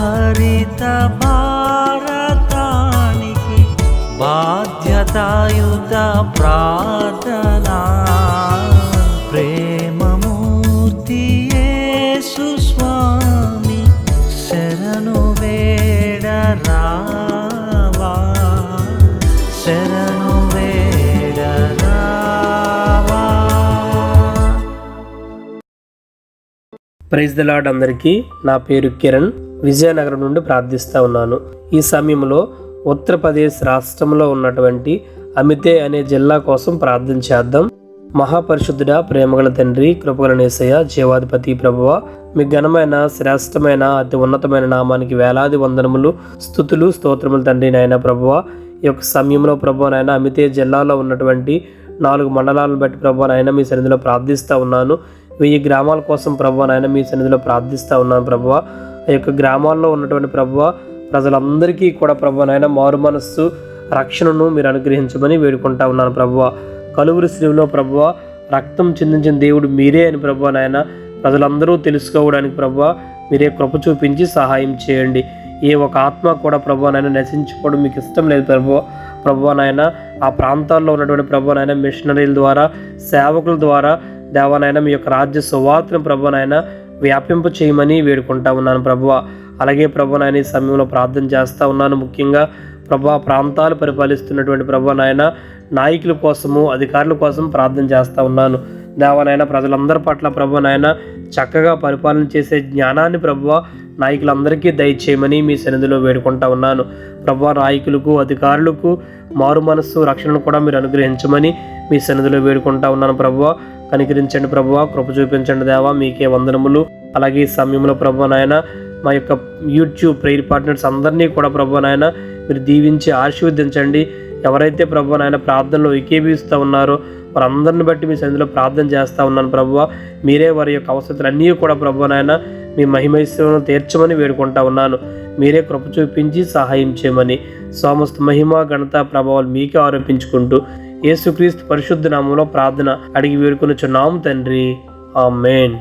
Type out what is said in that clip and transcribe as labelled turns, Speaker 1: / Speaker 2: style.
Speaker 1: హరిత భారతానికి బాధ్యతాయుత ప్రార్థనా. ప్రేమమూర్తి స్వామి శరణు వేడరా
Speaker 2: ప్రైజ్ ద లాడ్ అందరికీ. నా పేరు కిరణ్. విజయనగరం నుండి ప్రార్థిస్తూ ఉన్నాను. ఈ సమయంలో ఉత్తరప్రదేశ్ రాష్ట్రంలో ఉన్నటువంటి అమితే అనే జిల్లా కోసం ప్రార్థన చేద్దాం. మహాపరిశుద్ధుడ ప్రేమగల తండ్రి కృపగల జీవాధిపతి ప్రభువ మీ ఘనమైన శ్రేష్టమైన అతి ఉన్నతమైన నామానికి వేలాది వందనములు స్థుతులు స్తోత్రములు తండ్రి నాయన ప్రభువ. ఈ యొక్క సమయంలో ప్రభు నాయన అమితే జిల్లాలో ఉన్నటువంటి నాలుగు మండలాలను బట్టి ప్రభు నాయన మీ సన్నిధిలో ప్రార్థిస్తూ ఉన్నాను. వెయ్యి గ్రామాల కోసం ప్రభు నాయన మీ సన్నిధిలో ప్రార్థిస్తూ ఉన్నాను ప్రభువ. ఆ యొక్క గ్రామాల్లో ఉన్నటువంటి ప్రభువ ప్రజలందరికీ కూడా ప్రభు నాయన మారు మనస్సు రక్షణను మీరు అనుగ్రహించమని వేడుకుంటా ఉన్నాను ప్రభువ. కలువురు శ్రీలో ప్రభువ రక్తం చిందించిన దేవుడు మీరే అని ప్రభు నాయన ప్రజలందరూ తెలుసుకోవడానికి ప్రభు మీరే కృప చూపించి సహాయం చేయండి. ఏ ఒక ఆత్మ కూడా ప్రభు నాయన నశించుకోవడం మీకు ఇష్టం లేదు ప్రభు ప్రభు నాయన ఆ ప్రాంతాల్లో ఉన్నటువంటి ప్రభు నాయన మిషనరీల ద్వారా సేవకుల ద్వారా దేవనాయన మీ యొక్క రాజ్య సువార్తను ప్రభు నాయన వ్యాపింప చేయమని వేడుకుంటా ఉన్నాను ప్రభువ. అలాగే ప్రభు నాయన ఈ సమయంలో ప్రార్థన చేస్తూ ఉన్నాను. ముఖ్యంగా ప్రభా ప్రాంతాలు పరిపాలిస్తున్నటువంటి ప్రభా నాయన నాయకుల కోసము అధికారుల కోసం ప్రార్థన చేస్తూ ఉన్నాను. దేవనాయన ప్రజలందరి పట్ల ప్రభు నాయన చక్కగా పరిపాలన చేసే జ్ఞానాన్ని ప్రభువ నాయకులందరికీ దయచేయమని మీ సన్నిధిలో వేడుకుంటా ఉన్నాను. ప్రభు నాయకులకు అధికారులకు మారు మనస్సు రక్షణను కూడా మీరు అనుగ్రహించమని మీ సన్నిధిలో వేడుకుంటా ఉన్నాను ప్రభువ కనికరించండి ప్రభువా కృప చూపించండి దేవా మీకే వందనములు. అలాగే ఈ సమయంలో ప్రభు నాయన మా యొక్క యూట్యూబ్ ప్రేయర్ పార్ట్నర్స్ అందరినీ కూడా ప్రభు నాయన మీరు దీవించి ఆశీర్వదించండి. ఎవరైతే ప్రభు నాయన ప్రార్థనలో ఏకీభవిస్తూ ఉన్నారో వారందరిని బట్టి మీ సన్నిధిలో ప్రార్థన చేస్తూ ఉన్నాను ప్రభువ. మీరే వారి యొక్క అవసరాలన్నీ కూడా ప్రభు నాయన మీ మహిమైశ్వరం తీర్చమని వేడుకుంటా ఉన్నాను. మీరే కృప చూపించి సహాయం చేయమని సమస్త మహిమ ఘనత ప్రభావాలు మీకే ఆరోపించుకుంటూ యేసుక్రీస్తు పరిశుద్ధ నామంలో ప్రార్థన అడిగి వేడుకొనిచున్నాము తండ్రి. ఆ మెయిన్